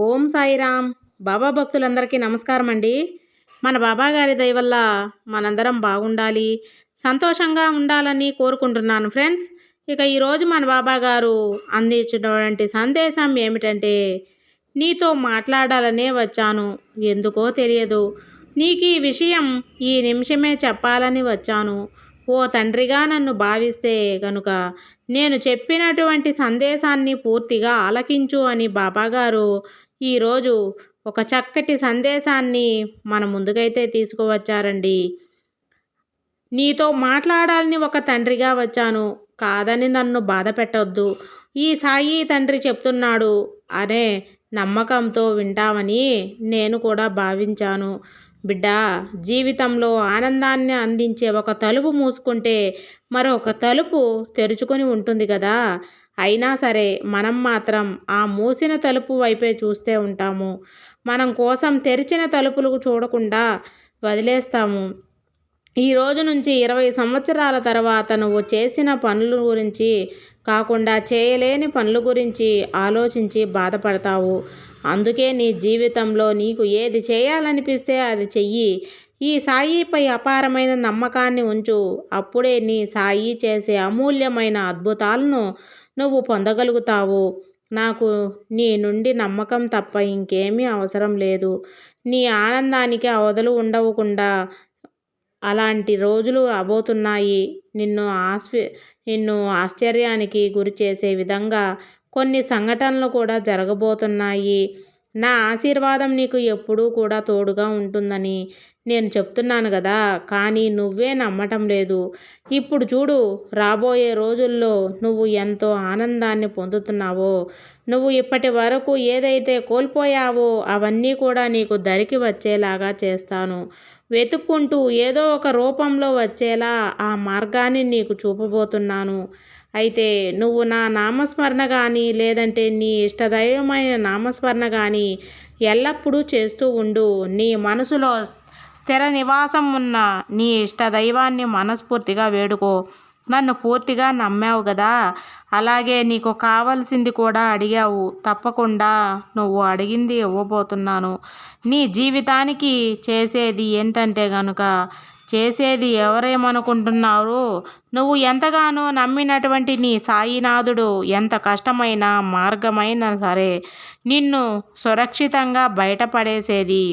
ఓం సాయిరామ్. బాబా భక్తులందరికీ నమస్కారం అండి మన బాబా గారి దయ వల్ల మనందరం బాగుండాలి సంతోషంగా ఉండాలని కోరుకుంటున్నాను ఫ్రెండ్స్. ఇక ఈరోజు మన బాబాగారు అందించినటువంటి సందేశం ఏమిటంటే నీతో మాట్లాడాలనే వచ్చాను ఎందుకో తెలియదు. నీకు ఈ విషయం ఈ నిమిషమే చెప్పాలని వచ్చాను. ఓ తండ్రిగా నన్ను భావిస్తే కనుక నేను చెప్పినటువంటి సందేశాన్ని పూర్తిగా ఆలకించు అని బాబాగారు ఈరోజు ఒక చక్కటి సందేశాన్ని మన ముందుకైతే తీసుకువచ్చారండి. నీతో మాట్లాడాలని ఒక తండ్రిగా వచ్చాను. కాదని నన్ను బాధ పెట్టొద్దు. ఈ సాయి తండ్రి చెప్తున్నాడు అనే నమ్మకంతో వింటామని నేను కూడా భావించాను. బిడ్డ జీవితంలో ఆనందాన్ని అందించే ఒక తలుపు మూసుకుంటే మరొక తలుపు తెరుచుకొని ఉంటుంది కదా. అయినా సరే మనం మాత్రం ఆ మూసిన తలుపు వైపే చూస్తే ఉంటాము. మనం కోసం తెరిచిన తలుపులు చూడకుండా వదిలేస్తాము. ఈ రోజు నుంచి ఇరవై సంవత్సరాల తర్వాత నువ్వు చేసిన పనుల గురించి కాకుండా చేయలేని పనుల గురించి ఆలోచించి బాధపడతావు. అందుకే నీ జీవితంలో నీకు ఏది చేయాలనిపిస్తే అది చెయ్యి. ఈ సాయిపై అపారమైన నమ్మకాన్ని ఉంచు. అప్పుడే నీ సాయి చేసే అమూల్యమైన అద్భుతాలను నువ్వు పొందగలుగుతావు. నాకు నీ నుండి నమ్మకం తప్ప ఇంకేమీ అవసరం లేదు. నీ ఆనందానికి అవధులు ఉండవకుండా అలాంటి రోజులు రాబోతున్నాయి. నిన్ను ఆస్వి నిన్ను ఆశ్చర్యానికి గురి చేసే విధంగా కొన్ని సంఘటనలు కూడా జరగబోతున్నాయి. నా ఆశీర్వాదం నీకు ఎప్పుడూ కూడా తోడుగా ఉంటుందని నేను చెప్తున్నాను కదా కానీ నువ్వే నమ్మటం లేదు. ఇప్పుడు చూడు రాబోయే రోజుల్లో నువ్వు ఎంతో ఆనందాన్ని పొందుతున్నావో నువ్వు ఇప్పటి వరకు ఏదైతే కోల్పోయావో అవన్నీ కూడా నీకు దరికి వచ్చేలాగా చేస్తాను. వెతుక్కుంటూ ఏదో ఒక రూపంలో వచ్చేలా ఆ మార్గాన్ని నీకు చూపబోతున్నాను. అయితే నువ్వు నా నామస్మరణ కానీ లేదంటే నీ ఇష్టదైవమైన నామస్మరణ కానీ ఎల్లప్పుడూ చేస్తూ ఉండు. నీ మనసులో స్థిర నివాసం ఉన్న నీ ఇష్ట దైవాన్ని మనస్ఫూర్తిగా వేడుకో. నన్ను పూర్తిగా నమ్మావు కదా అలాగే నీకు కావలసింది కూడా అడిగావు. తప్పకుండా నువ్వు అడిగింది ఇవ్వబోతున్నాను. నీ జీవితానికి చేసేది ఏంటంటే కనుక చేసేది ఎవరేమనుకుంటున్నారు? నువ్వు ఎంతగానో నమ్మినటువంటి నీ సాయినాథుడు ఎంత కష్టమైన మార్గమైనా సరే నిన్ను సురక్షితంగా బయటపడేసేది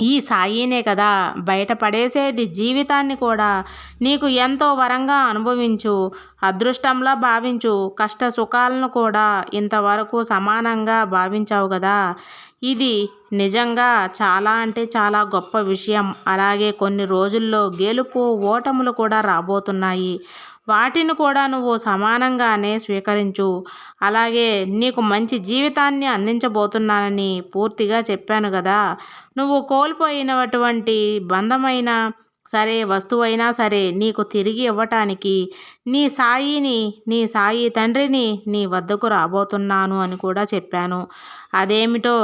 ఈ సాయినే కదా బయటపడేసేది జీవితాన్ని కూడా. నీకు ఎంతో వరంగా అనుభవించు అదృష్టంలా భావించు కష్ట సుఖాలను కూడా ఇంతవరకు సమానంగా భావించావు కదా. ఇది నిజంగా చాలా అంటే చాలా గొప్ప విషయం. అలాగే కొన్ని రోజుల్లో గెలుపు ఓటములు కూడా రాబోతున్నాయి. వాటిని కూడా నువ్వు సమానంగానే స్వీకరించు. అలాగే నీకు మంచి జీవితాన్ని అందించబోతున్నానని పూర్తిగా చెప్పాను కదా. నువ్వు కోల్పోయినటువంటి బంధమైన సరే వస్తువైనా సరే నీకు తిరిగి ఇవ్వటానికి నీ సాయిని నీ సాయి తండ్రిని నీ వద్దకు రాబోతున్నాను అని కూడా చెప్పాను. అదేమిటో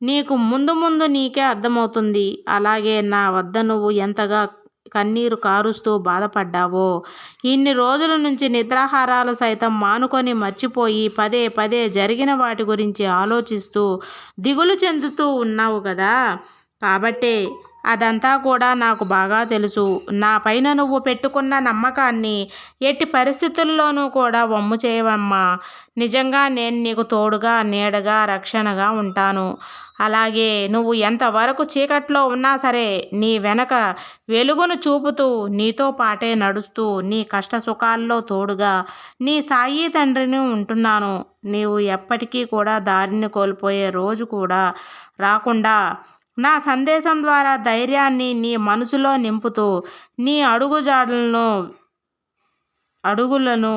నీకు ముందు ముందు నీకే అర్థమవుతుంది. అలాగే నా వద్ద నువ్వు ఎంతగా కన్నీరు కారుస్తూ బాధపడ్డావో. ఇన్ని రోజుల నుంచి నిద్రాహారాలు సైతం మానుకొని మర్చిపోయి పదే పదే జరిగిన వాటి గురించి ఆలోచిస్తూ దిగులు చెందుతూ ఉన్నావు కదా. కాబట్టే అదంతా కూడా నాకు బాగా తెలుసు. నా పైన నువ్వు పెట్టుకున్న నమ్మకాన్ని ఎట్టి పరిస్థితుల్లోనూ కూడా వమ్ము చేయవమ్మా. నిజంగా నేను నీకు తోడుగా నీడగా రక్షణగా ఉంటాను. అలాగే నువ్వు ఎంతవరకు చీకట్లో ఉన్నా సరే నీ వెనక వెలుగును చూపుతూ నీతో పాటే నడుస్తూ నీ కష్ట సుఖాల్లో తోడుగా నీ సాయి తండ్రిని ఉంటున్నాను. నీవు ఎప్పటికీ కూడా దారిని కోల్పోయే రోజు కూడా రాకుండా నా సందేశం ద్వారా ధైర్యాన్ని నీ మనసులో నింపుతూ నీ అడుగుజాడలను అడుగులను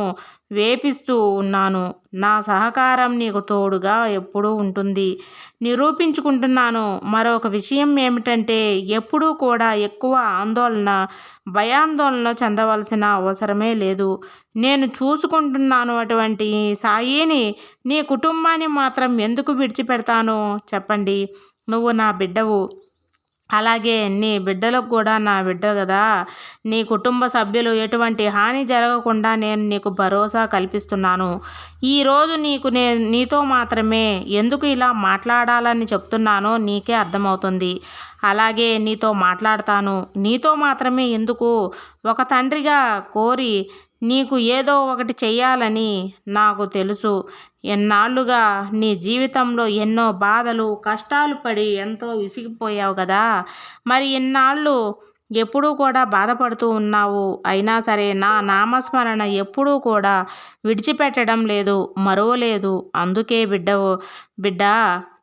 వేపిస్తూ ఉన్నాను. నా సహకారం నీకు తోడుగా ఎప్పుడూ ఉంటుంది. నిరూపించుకుంటున్నాను. మరొక విషయం ఏమిటంటే ఎప్పుడూ కూడా ఎక్కువ ఆందోళన భయాందోళన చెందవలసిన అవసరమే లేదు. నేను చూసుకుంటున్నాను అటువంటి సాయిని నీ కుటుంబాన్ని మాత్రం ఎందుకు విడిచిపెడతాను చెప్పండి. నువ్వు నా బిడ్డవు. అలాగే నీ బిడ్డలకు కూడా నా బిడ్డ కదా. నీ కుటుంబ సభ్యులు ఎటువంటి హాని జరగకుండా నేను నీకు భరోసా కల్పిస్తున్నాను. ఈరోజు నీకు నే నీతో మాత్రమే ఎందుకు ఇలా మాట్లాడాలని చెప్తున్నానో నీకే అర్థమవుతుంది. అలాగే నీతో మాట్లాడతాను. నీతో మాత్రమే ఎందుకు? ఒక తండ్రిగా కోరి నీకు ఏదో ఒకటి చెయ్యాలని నాకు తెలుసు. ఎన్నాళ్ళుగా నీ జీవితంలో ఎన్నో బాధలు కష్టాలు పడి ఎంతో విసిగిపోయావు కదా. మరి ఇన్నాళ్ళు ఎప్పుడూ కూడా బాధపడుతూ ఉన్నావు? అయినా సరే నా నామస్మరణ ఎప్పుడూ కూడా విడిచిపెట్టడం లేదు మరువలేదు. అందుకే బిడ్డ బిడ్డ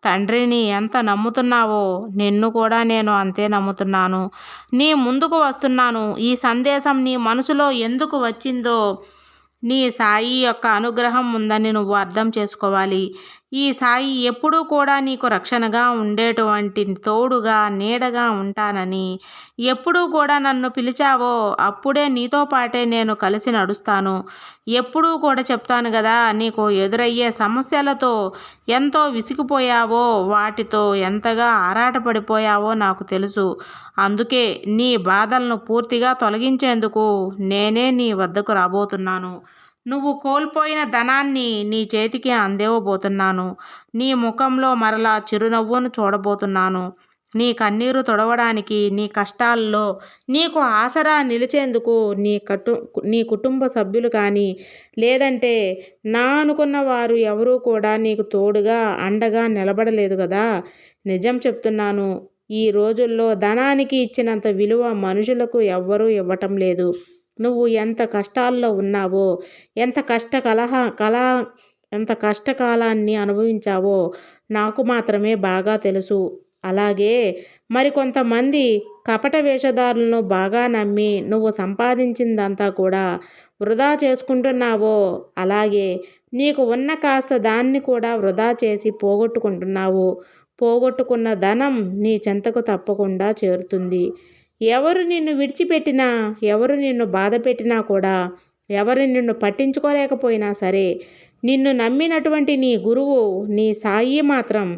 తండ్రిని ఎంత నమ్ముతున్నావో నిన్ను కూడా నేను అంతే నమ్ముతున్నాను. నీ ముందుకు వస్తున్నాను. ఈ సందేశం నీ మనసులో ఎందుకు వచ్చిందో నీ సాయి యొక్క అనుగ్రహం ఉందని నువ్వు అర్థం చేసుకోవాలి. ఈ సాయి ఎప్పుడూ కూడా నీకు రక్షణగా ఉండేటువంటి తోడుగా నీడగా ఉంటానని. ఎప్పుడూ కూడా నన్ను పిలిచావో అప్పుడే నీతో పాటే నేను కలిసి నడుస్తాను. ఎప్పుడూ కూడా చెప్తాను కదా నీకు ఎదురయ్యే సమస్యలతో ఎంతో విసిగిపోయావో వాటితో ఎంతగా ఆరాటపడిపోయావో నాకు తెలుసు. అందుకే నీ బాధలను పూర్తిగా తొలగించేందుకు నేనే నీ వద్దకు రాబోతున్నాను. నువ్వు కోల్పోయిన ధనాన్ని నీ చేతికి అందేవబోతున్నాను. నీ ముఖంలో మరలా చిరునవ్వును చూడబోతున్నాను. నీ కన్నీరు తొడవడానికి నీ కష్టాల్లో నీకు ఆసరా నిలిచేందుకు నీ కటు నీ కుటుంబ సభ్యులు కానీ లేదంటే నా అనుకున్న వారు ఎవరూ కూడా నీకు తోడుగా అండగా నిలబడలేదు కదా నిజం చెప్తున్నాను. ఈ రోజుల్లో ధనానికి ఇచ్చినంత విలువ మనుషులకు ఎవ్వరూ ఇవ్వటం లేదు. నువ్వు ఎంత కష్టాల్లో ఉన్నావో ఎంత కష్ట కలహ కళ ఎంత కష్టకాలాన్ని అనుభవించావో నాకు మాత్రమే బాగా తెలుసు. అలాగే మరికొంతమంది కపట వేషధారులను బాగా నమ్మి నువ్వు సంపాదించిందంతా కూడా వృధా చేసుకుంటున్నావో అలాగే నీకు ఉన్న కాస్త దాన్ని కూడా వృధా చేసి పోగొట్టుకుంటున్నావు. పోగొట్టుకున్న ధనం నీ చెంతకు తప్పకుండా చేరుతుంది. ఎవరు నిన్ను విడిచిపెట్టినా ఎవరు నిన్ను బాధ పెట్టినా కూడా ఎవరు నిన్ను పట్టించుకోలేకపోయినా సరే నిన్ను నమ్మినటువంటి నీ గురువు నీ సాయి మాత్రం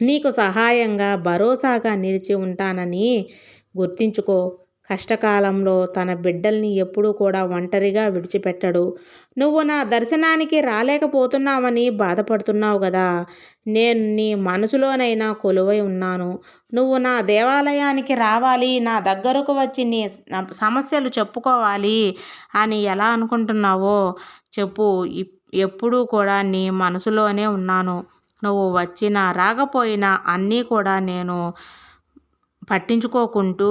నీకు సహాయంగా భరోసాగా నిలిచి ఉంటానని గుర్తించుకో. కష్టకాలంలో తన బిడ్డల్ని ఎప్పుడూ కూడా ఒంటరిగా విడిచిపెట్టడు. నువ్వు నా దర్శనానికి రాలేకపోతున్నావని బాధపడుతున్నావు కదా నేను నీ మనసులోనైనా కొలువై ఉన్నాను. నువ్వు నా దేవాలయానికి రావాలి నా దగ్గరకు వచ్చి నీ సమస్యలు చెప్పుకోవాలి అని ఎలా అనుకుంటున్నావో చెప్పు. ఎప్పుడూ కూడా నీ మనసులోనే ఉన్నాను. నువ్వు వచ్చినా రాకపోయినా అన్నీ కూడా నేను పట్టించుకోకుంటూ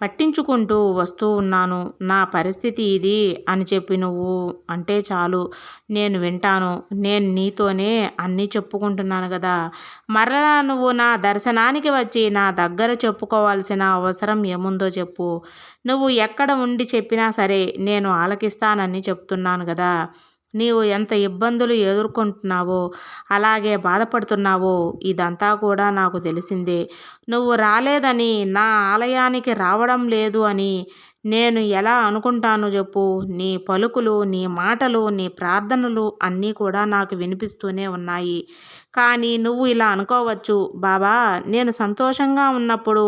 పట్టించుకుంటూ వస్తూ ఉన్నాను. నా పరిస్థితి ఇది అని చెప్పి నువ్వు అంటే చాలు. నేను వింటాను. నేను నీతోనే అన్నీ చెప్పుకుంటున్నాను కదా మరలా నువ్వు నా దర్శనానికి వచ్చి నా దగ్గర చెప్పుకోవాల్సిన అవసరం ఏముందో చెప్పు. నువ్వు ఎక్కడ ఉండి చెప్పినా సరే నేను ఆలకిస్తానని చెప్తున్నాను కదా నీవు ఎంత ఇబ్బందులు ఎదుర్కొంటున్నావో అలాగే బాధపడుతున్నావో ఇదంతా కూడా నాకు తెలిసిందే. నువ్వు రాలేదని నా ఆలయానికి రావడం లేదు అని నేను ఎలా అనుకుంటాను చెప్పు. నీ పలుకులు నీ మాటలు నీ ప్రార్థనలు అన్నీ కూడా నాకు వినిపిస్తూనే ఉన్నాయి. కానీ నువ్వు ఇలా అనుకోవచ్చు. బాబా నేను సంతోషంగా ఉన్నప్పుడు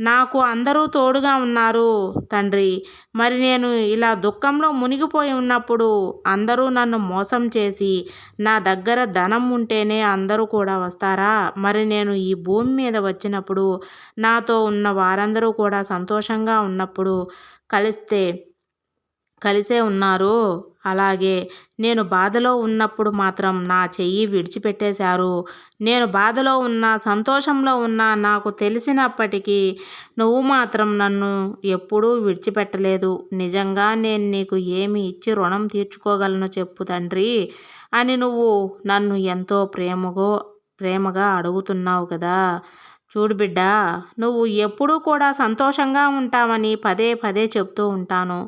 నాకు అందరూ తోడుగా ఉన్నారు తండ్రి. మరి నేను ఇలా దుఃఖంలో మునిగిపోయి ఉన్నప్పుడు అందరూ నన్ను మోసం చేసి నా దగ్గర ధనం ఉంటేనే అందరూ కూడా వస్తారా? మరి నేను ఈ భూమి మీద వచ్చినప్పుడు నాతో ఉన్న వారందరూ కూడా సంతోషంగా ఉన్నప్పుడు కలిస్తే కలిసే ఉన్నారు? అలాగే నేను బాధలో ఉన్నప్పుడు మాత్రం నా చెయ్యి విడిచిపెట్టేశారు. నేను బాధలో ఉన్నా సంతోషంలో ఉన్నా నాకు తెలిసినప్పటికీ నువ్వు మాత్రం నన్ను ఎప్పుడూ విడిచిపెట్టలేదు. నిజంగా నేను నీకు ఏమి ఇచ్చి రుణం తీర్చుకోగలను చెప్పు తండ్రి అని నువ్వు నన్ను ఎంతో ప్రేమగో ప్రేమగా అడుగుతున్నావు కదా. చూడు బిడ్డ నువ్వు ఎప్పుడూ కూడా సంతోషంగా ఉంటావని పదే పదే చెప్తూ ఉంటాను.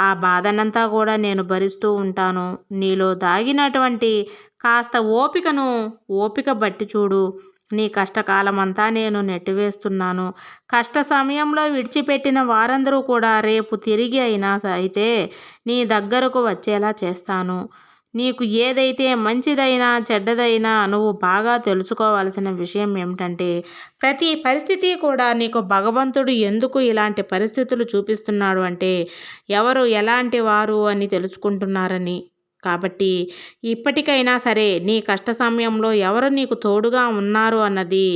ఆ బాధనంతా కూడా నేను భరిస్తూ ఉంటాను. నీలో దాగినటువంటి కాస్త ఓపికను ఓపిక బట్టి చూడు. నీ కష్టకాలమంతా నేను నెట్టివేస్తున్నాను. కష్ట సమయంలో విడిచిపెట్టిన వారందరూ కూడా రేపు తిరిగి అయినా అయితే నీ దగ్గరకు వచ్చేలా చేస్తాను. నీకు ఏదైతే మంచిదైనా చెడ్డదైనా నువ్వు బాగా తెలుసుకోవాల్సిన విషయం ఏమిటంటే ప్రతి పరిస్థితి కూడా నీకు భగవంతుడు ఎందుకు ఇలాంటి పరిస్థితులు చూపిస్తున్నాడు అంటే ఎవరు ఎలాంటి వారు అని తెలుసుకుంటున్నారని. కాబట్టి ఇప్పటికైనా సరే నీ కష్ట సమయంలో ఎవరు నీకు తోడుగా ఉన్నారు అన్నది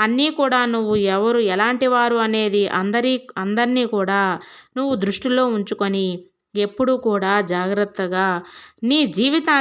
అన్నీ కూడా నువ్వు ఎవరు ఎలాంటి వారు అనేది అందరి అందరినీ కూడా నువ్వు దృష్టిలో ఉంచుకొని ఎప్పుడూ కూడా జాగ్రత్తగా నీ జీవితాన్ని